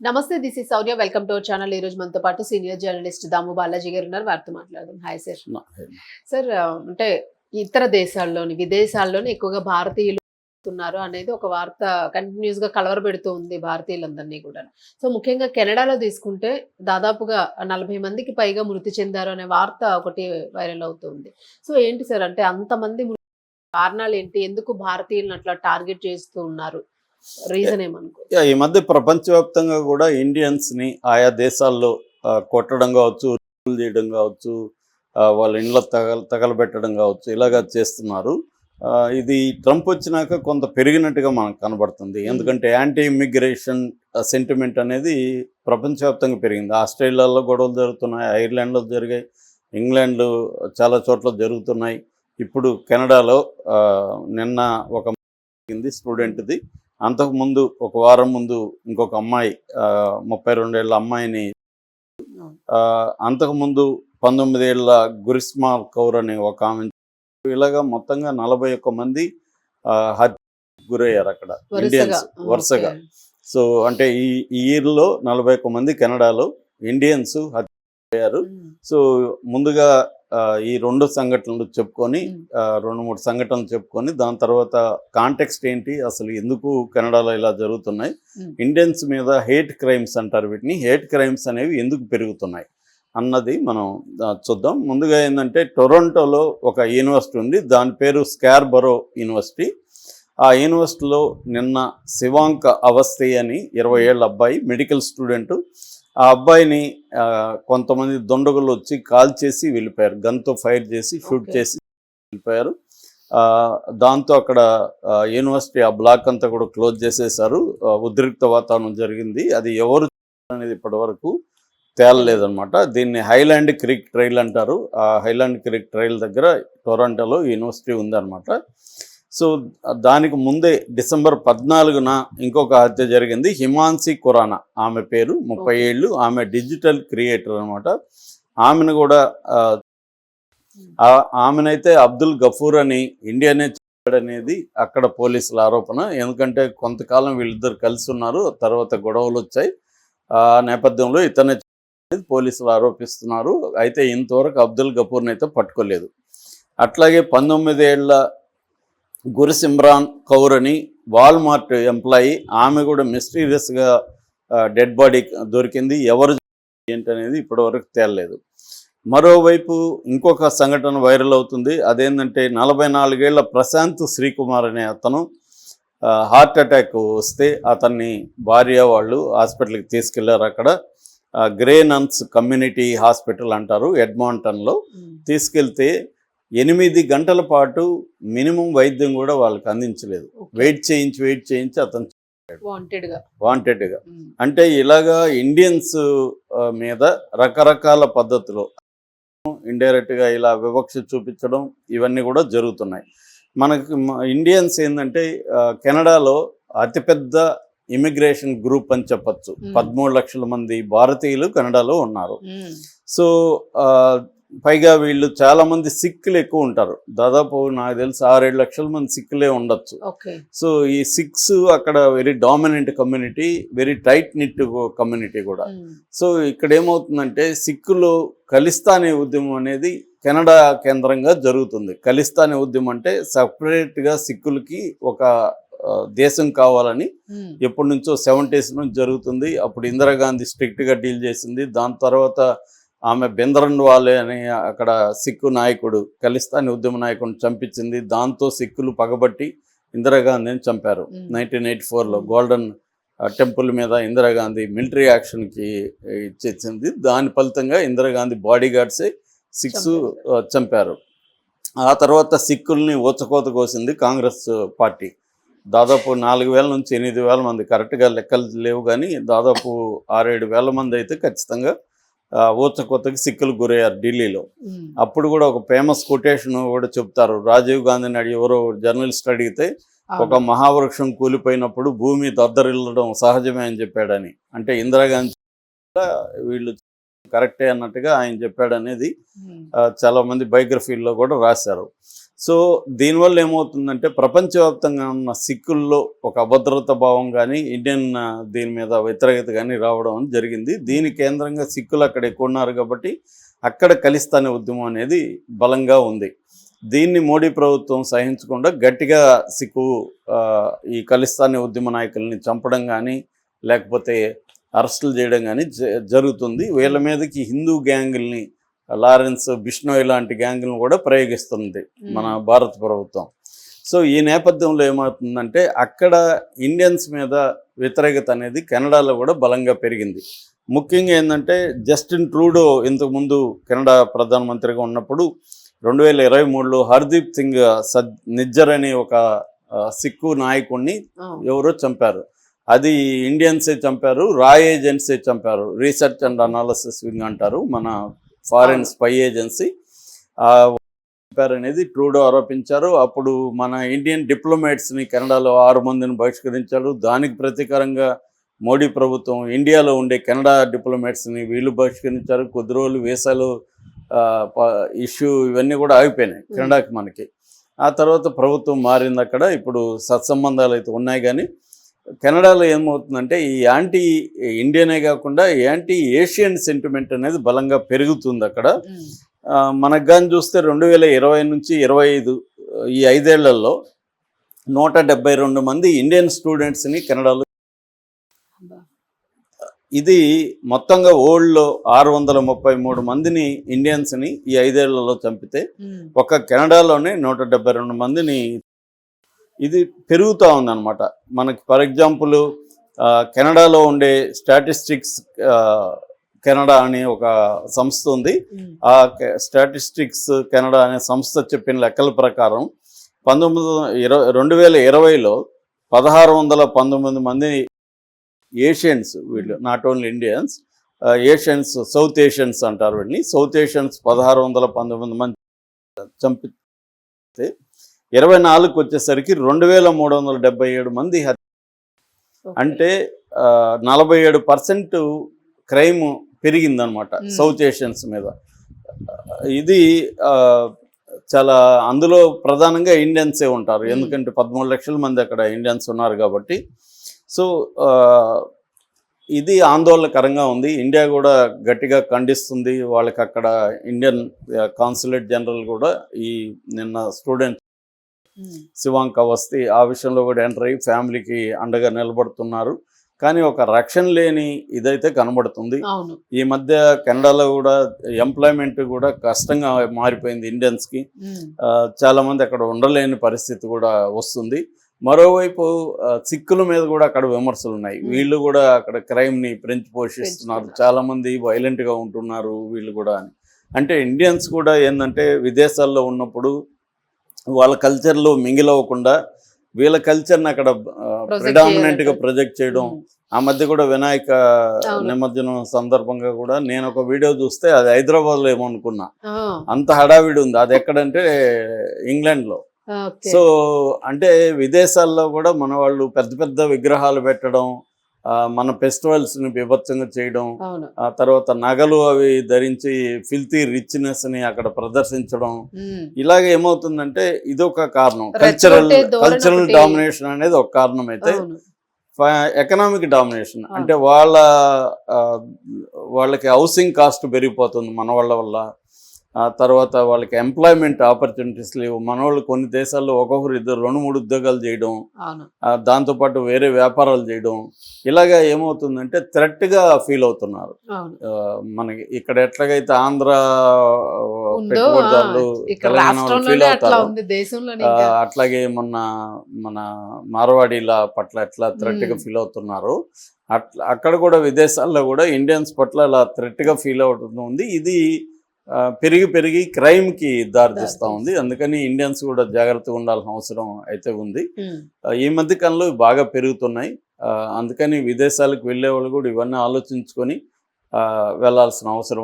నమస్తే this is Sourya welcome to our channel ఈ రోజు మనతో పాటు సీనియర్ జర్నలిస్ట్ దాము బాలాజీ గారు ఉన్నారు. వారితో మాట్లాడదాం. హాయ్ సార్ సార్ అంటే ఇతర దేశాల్లోని విదేశాల్లోని ఎక్కువగా భారతీయులు ఉన్నారు అనేది ఒక వార్త కంటిన్యూస్గా కలవరపెడుతూ ఉంది భారతీయులందరినీ కూడా సో ముఖ్యంగా కెనడాలో తీసుకుంటే దాదాపుగా నలభై మందికి పైగా మృతి చెందారు అనే వార్త ఒకటి వైరల్ అవుతుంది సో ఏంటి సార్ అంటే అంతమంది కారణాలు ఏంటి? ఎందుకు భారతీయులను అట్లా టార్గెట్ చేస్తూ ఉన్నారు? రీజన్ ఏమనుకో ఈ మధ్య ప్రపంచవ్యాప్తంగా కూడా ఇండియన్స్ని ఆయా దేశాల్లో కొట్టడం కావచ్చు చేయడం కావచ్చు వాళ్ళ ఇండ్ల తగల తగలబెట్టడం కావచ్చు ఇలాగా చేస్తున్నారు. ఇది ట్రంప్ వచ్చినాక కొంత పెరిగినట్టుగా మనకు కనబడుతుంది. ఎందుకంటే యాంటీ ఇమ్మిగ్రేషన్ సెంటిమెంట్ అనేది ప్రపంచవ్యాప్తంగా పెరిగింది. ఆస్ట్రేలియాలో గొడవలు జరుగుతున్నాయి ఐర్లాండ్లో జరిగాయి ఇంగ్లాండ్లో చాలా చోట్ల జరుగుతున్నాయి. ఇప్పుడు కెనడాలో నిన్న ఒక జరిగింది స్టూడెంట్ది. అంతకుముందు ఒక వారం ముందు ఇంకొక అమ్మాయి ముప్పై రెండేళ్ళ అమ్మాయిని అంతకుముందు పంతొమ్మిదేళ్ళ గురిస్మా కౌర్ అనే ఒక ఆమె ఇలాగా మొత్తంగా నలభై ఒక్క మంది ఆ, హత్యకు గురయ్యారు అక్కడ. ఇండియన్స్ వరుసగా. సో అంటే ఈ ఇయర్లో నలభై ఒక్క మంది కెనడాలో ఇండియన్స్ హత్య సో ముందుగా ఈ రెండు సంఘటనలు చెప్పుకొని రెండు మూడు సంఘటనలు చెప్పుకొని దాని తర్వాత కాంటెక్స్ట్ ఏంటి అసలు ఎందుకు కెనడాలో ఇలా జరుగుతున్నాయి. ఇండియన్స్ మీద హేట్ క్రైమ్స్ అంటారు వీటిని హేట్ క్రైమ్స్ అనేవి ఎందుకు పెరుగుతున్నాయి అన్నది మనం చూద్దాం. ముందుగా ఏంటంటే టొరంటోలో ఒక యూనివర్సిటీ ఉంది దాని పేరు స్కార్బరో యూనివర్సిటీ. ఆ యూనివర్సిటీలో నిన్న శివాంక అవస్థి అని ఇరవై ఏళ్ళ అబ్బాయి మెడికల్ స్టూడెంట్ ఆ అబ్బాయిని కొంతమంది దొండగులు వచ్చి కాల్ చేసి వెళ్ళిపోయారు. గన్తో ఫైర్ చేసి షూట్. చేసి వెళ్ళిపోయారు. ఆ, దాంతో అక్కడ యూనివర్సిటీ ఆ బ్లాక్ అంతా కూడా క్లోజ్ చేసేసారు. ఉద్రిక్త వాతావరణం జరిగింది. అది ఎవరు అనేది ఇప్పటి వరకు తేలలేదన్నమాట. దీన్ని హైలాండ్ క్రిక్ ట్రైల్ అంటారు. ఆ హైలాండ్ క్రిక్ ట్రైల్ దగ్గర టొరంటోలో యూనివర్సిటీ ఉందన్నమాట. సో దానికి ముందే డిసెంబర్ పద్నాలుగున ఇంకొక హత్య జరిగింది. హిమాన్సి ఖురానా ఆమె పేరు. ముప్పై. ఏళ్ళు ఆమె డిజిటల్ క్రియేటర్ అనమాట ఆమెను కూడా ఆమెనైతే అబ్దుల్ గఫూర్ అని ఇండియానే అనేది అక్కడ పోలీసుల ఆరోపణ. ఎందుకంటే కొంతకాలం వీళ్ళిద్దరు కలిసి ఉన్నారు. తర్వాత గొడవలు వచ్చాయి. ఆ నేపథ్యంలో ఇతనే పోలీసులు ఆరోపిస్తున్నారు. అయితే ఇంతవరకు అబ్దుల్ గఫూర్ని అయితే పట్టుకోలేదు. అట్లాగే పంతొమ్మిది ఏళ్ళ గురుసిమ్రాన్ కౌర్ అని వాల్మార్ట్ ఎంప్లాయీ. ఆమె కూడా మిస్టీరియస్గా డెడ్ బాడీ దొరికింది. ఎవరు ఏంటనేది ఇప్పటివరకు తేలలేదు. మరోవైపు ఇంకొక సంఘటన వైరల్ అవుతుంది. అదేంటంటే నలభై నాలుగేళ్ళ ప్రశాంత్ శ్రీకుమార్ అనే అతను హార్ట్ అటాక్ వస్తే అతన్ని భార్య వాళ్ళు హాస్పిటల్కి తీసుకెళ్ళారు అక్కడ. గ్రే నన్స్ కమ్యూనిటీ హాస్పిటల్ అంటారు ఎడ్మాంటన్లో. తీసుకెళ్తే ఎనిమిది గంటల పాటు మినిమం వైద్యం కూడా వాళ్ళకి అందించలేదు. వెయిట్ చేయించి వెయిట్ చేయించి అతను వాంటెడ్గా అంటే ఇలాగా ఇండియన్స్ మీద రకరకాల పద్ధతిలో ఇండైరెక్ట్గా ఇలా వివక్ష చూపించడం ఇవన్నీ కూడా జరుగుతున్నాయి. మనకి ఇండియన్స్ ఏంటంటే కెనడాలో అతిపెద్ద ఇమిగ్రేషన్ గ్రూప్ అని చెప్పొచ్చు. Hmm. పదమూడు లక్షల మంది భారతీయులు కెనడాలో ఉన్నారు. ఉమ్. సో పైగా వీళ్ళు చాలా మంది సిక్కులు ఎక్కువ ఉంటారు. దాదాపు నాకు తెలిసి ఆరేడు లక్షల మంది సిక్కులే ఉండొచ్చు. సో ఈ సిక్స్ అక్కడ very dominant community very tight knit community కూడా. సో ఇక్కడ ఏమవుతుందంటే సిక్కులు ఖలిస్తానీ ఉద్యమం అనేది కెనడా కేంద్రంగా జరుగుతుంది. ఖలిస్తానీ ఉద్యమం అంటే సపరేట్గా సిక్కులకి ఒక దేశం కావాలని. ఎప్పటి నుంచో సెవెంటీస్ నుంచి జరుగుతుంది. అప్పుడు ఇందిరాగాంధీ స్ట్రిక్ట్గా డీల్ చేసింది. దాని తర్వాత ఆమె బెందరన్ వాలే అనే అక్కడ సిక్కు నాయకుడు ఖలిస్తానీ ఉద్యమ నాయకుడిని చంపించింది. దాంతో సిక్కులు పగబట్టి ఇందిరాగాంధీని చంపారు. నైన్టీన్ ఎయిటీ ఫోర్లో గోల్డెన్ టెంపుల్ మీద ఇందిరాగాంధీ మిలిటరీ యాక్షన్కి ఇచ్చేసింది. దాని ఫలితంగా ఇందిరాగాంధీ బాడీ గార్డ్సే సిక్స్ చంపారు. చంపారు. ఆ తర్వాత సిక్కుల్ని ఊచకోత కోసింది కాంగ్రెస్ పార్టీ. దాదాపు నాలుగు వేల నుంచి ఎనిమిది వేల మంది కరెక్ట్గా లెక్కలు లేవు కానీ దాదాపు ఆరేడు వేల మంది అయితే ఖచ్చితంగా ఆ, ఊచకోతకి సిక్కులు గురయ్యారు ఢిల్లీలో. అప్పుడు కూడా ఒక ఫేమస్ కొటేషన్ కూడా చెప్తారు. రాజీవ్ గాంధీని అడిగి ఎవరో జర్నలిస్ట్ అడిగితే ఒక. మహావృక్షం కూలిపోయినప్పుడు భూమి దద్దరిల్లడం సహజమే అని చెప్పాడని. అంటే ఇందిరాగాంధీ వీళ్ళు కరెక్టే అన్నట్టుగా ఆయన చెప్పాడనేది చాలా మంది బయోగ్రఫీల్లో కూడా రాశారు. సో దీనివల్ల ఏమవుతుందంటే ప్రపంచవ్యాప్తంగా ఉన్న సిక్కుల్లో ఒక అభద్రత భావం కానీ ఇండియన్ దీని మీద వ్యతిరేకత కానీ రావడం జరిగింది. దీని కేంద్రంగా సిక్కులు అక్కడ ఎక్కువ ఉన్నారు కాబట్టి అక్కడ కలిస్తానే ఉద్యమం అనేది బలంగా ఉంది. దీన్ని మోడీ ప్రభుత్వం సహించకుండా గట్టిగా సిక్కు ఈ ఖలిస్తానీ ఉద్యమ నాయకుల్ని చంపడం కానీ లేకపోతే అరెస్టులు చేయడం కానీ జ- జరుగుతుంది. వీళ్ళ మీదకి హిందూ గ్యాంగుల్ని లారెన్స్ బిష్నోయ్ లాంటి గ్యాంగులను కూడా ప్రయోగిస్తుంది మన భారత ప్రభుత్వం. సో ఈ నేపథ్యంలో ఏమవుతుందంటే అక్కడ ఇండియన్స్ మీద వ్యతిరేకత అనేది కెనడాలో కూడా బలంగా పెరిగింది. ముఖ్యంగా ఏంటంటే జస్టిన్ ట్రూడో ఇంతకుముందు కెనడా ప్రధానమంత్రిగా ఉన్నప్పుడు రెండు వేల ఇరవై మూడులో హర్దీప్ సింగ్ సద్ నిజ్జర్ అనే ఒక సిక్కు నాయకుడిని. ఎవరో చంపారు. అది ఇండియన్సే చంపారు రాయ్ ఏజెన్సీ చంపారు. రీసెర్చ్ అండ్ అనాలిసిస్ వింగ్ అంటారు మన ఫారెన్ స్పై ఏజెన్సీ అనేది ట్రూడో ఆరోపించారు. అప్పుడు మన ఇండియన్ డిప్లొమాట్స్ని కెనడాలో ఆరు మందిని బహిష్కరించారు. దానికి ప్రతీకారంగా మోడీ ప్రభుత్వం ఇండియాలో ఉండే కెనడా డిప్లొమాట్స్ని వీళ్ళు బహిష్కరించారు. కొద్ది రోజులు వీసాలు ఇష్యూ ఇవన్నీ కూడా ఆగిపోయినాయి కెనడాకి మనకి. ఆ తర్వాత ప్రభుత్వం మారింది అక్కడ. ఇప్పుడు సత్సంబంధాలు అయితే ఉన్నాయి కానీ కెనడాలో ఏమవుతుందంటే ఈ యాంటీ ఇండియనే కాకుండా యాంటీ ఏషియన్ సెంటిమెంట్ అనేది బలంగా పెరుగుతుంది అక్కడ మనకు కానీ చూస్తే రెండు వేల ఇరవై నుంచి ఇరవై ఐదు ఈ ఐదేళ్ళలో నూట డెబ్బై రెండు మంది ఇండియన్ స్టూడెంట్స్ని కెనడాలో. ఇది మొత్తంగా ఓల్డ్లో ఆరు వందల ముప్పై మూడు మందిని ఇండియన్స్ని ఈ ఐదేళ్ళలో చంపితే ఉమ్. ఒక కెనడాలోనే నూట డెబ్బై రెండు మందిని ఇది పెరుగుతూ ఉందన్నమాట. మనకి ఫర్ ఎగ్జాంపుల్ కెనడాలో ఉండే స్టాటిస్టిక్స్ కెనడా అనే ఒక సంస్థ ఉంది. ఆ స్టాటిస్టిక్స్ కెనడా అనే సంస్థ చెప్పిన లెక్కల ప్రకారం పంతొమ్మిది ఇరవై రెండు వేల ఇరవైలో పదహారు వందల పంతొమ్మిది మంది ఏషియన్స్ వీళ్ళు not only Indians Asians South Asians అంటారు వీళ్ళని. సౌత్ ఏషియన్స్ పదహారు వందల పంతొమ్మిది మంది చంపితే ఇరవై నాలుగుకి వచ్చేసరికి రెండు వేల మూడు వందల డెబ్బై ఏడు మంది హత్య. అంటే నలభై ఏడు పర్సెంట్ క్రైమ్ పెరిగిందనమాట. సౌత్ ఏషియన్స్ మీద ఇది చాలా అందులో ప్రధానంగా ఇండియన్సే ఉంటారు. ఎందుకంటే పదమూడు లక్షల మంది అక్కడ ఇండియన్స్ ఉన్నారు కాబట్టి సో ఇది ఆందోళనకరంగా ఉంది ఇండియా కూడా గట్టిగా ఖండిస్తుంది వాళ్ళకి అక్కడ ఇండియన్ కాన్సులేట్ జనరల్ కూడా ఈ నిన్న స్టూడెంట్. శివాంక్ అవస్థి ఆ విషయంలో కూడా ఎంటర్ అయ్యి ఫ్యామిలీకి అండగా నిలబడుతున్నారు. కానీ ఒక రక్షణ లేని ఇదైతే కనబడుతుంది. ఈ మధ్య కెనడాలో కూడా ఎంప్లాయ్మెంట్ కూడా కష్టంగా మారిపోయింది ఇండియన్స్కి. చాలా మంది అక్కడ ఉండలేని పరిస్థితి కూడా వస్తుంది. మరోవైపు సిక్కుల మీద కూడా అక్కడ విమర్శలు ఉన్నాయి. వీళ్ళు కూడా అక్కడ క్రైమ్ని పెంచి పోషిస్తున్నారు. పెంచుతున్నారు. చాలా మంది వైలెంట్గా ఉంటున్నారు వీళ్ళు కూడా అని. అంటే ఇండియన్స్ కూడా ఏంటంటే విదేశాల్లో ఉన్నప్పుడు వాళ్ళ కల్చర్లో మింగిల్ అవ్వకుండా వీళ్ళ కల్చర్ని అక్కడ గా. ప్రొజెక్ట్ చేయడం. ఆ మధ్య కూడా వినాయక. నిమజ్జనం సందర్భంగా కూడా నేను ఒక వీడియో చూస్తే అది హైదరాబాద్లో ఏమో అనుకున్నా అంత హడావిడి ఉంది అది ఎక్కడంటే ఇంగ్లాండ్లో ఓకే. సో అంటే విదేశాల్లో కూడా మన వాళ్ళు పెద్ద పెద్ద విగ్రహాలు పెట్టడం మన ఫెస్టివల్స్ని బీభత్సంగా చేయడం తర్వాత నగలు అవి ధరించి ఫిల్తీ రిచ్నెస్ని అక్కడ ప్రదర్శించడం. ఇలాగ ఏమవుతుందంటే ఇదొక కారణం. కల్చరల్ కల్చరల్ డామినేషన్ అనేది ఒక కారణం అయితే ఎకనామిక్ డామినేషన్. అంటే వాళ్ళ వాళ్ళకి హౌసింగ్ కాస్ట్ పెరిగిపోతుంది మన వాళ్ళ వల్ల. ఆ తర్వాత వాళ్ళకి ఎంప్లాయ్మెంట్ ఆపర్చునిటీస్ లేవు. మన వాళ్ళు కొన్ని దేశాల్లో ఒక్కొక్కరు ఇద్దరు రెండు మూడు ఉద్యోగాలు చేయడం దాంతోపాటు వేరే వ్యాపారాలు చేయడం. ఇలాగా ఏమవుతుందంటే థ్రెట్గా ఫీల్ అవుతున్నారు. మనకి ఇక్కడ ఎట్లాగైతే ఆంధ్ర పెట్టుబడిదారులు తెలంగాణ ఫీల్ అవుతారు. అట్లాగే మొన్న మన మార్వాడీల పట్ల ఎట్లా థ్రెట్గా. ఫీల్ అవుతున్నారు. అట్లా అక్కడ కూడా విదేశాల్లో కూడా ఇండియన్స్ పట్ల అలా థ్రెట్గా ఫీల్ అవుతుంది ఇది పెరిగి పెరిగి క్రైమ్కి దారితీస్తూ ఉంది. అందుకని ఇండియన్స్ కూడా జాగ్రత్తగా ఉండాల్సిన అవసరం అయితే ఉంది. ఈ మధ్య కాలంలో బాగా పెరుగుతున్నాయి. ఆ, అందుకని విదేశాలకు వెళ్ళే వాళ్ళు కూడా ఇవన్నీ ఆలోచించుకొని ఆ, వెళ్ళాల్సిన అవసరం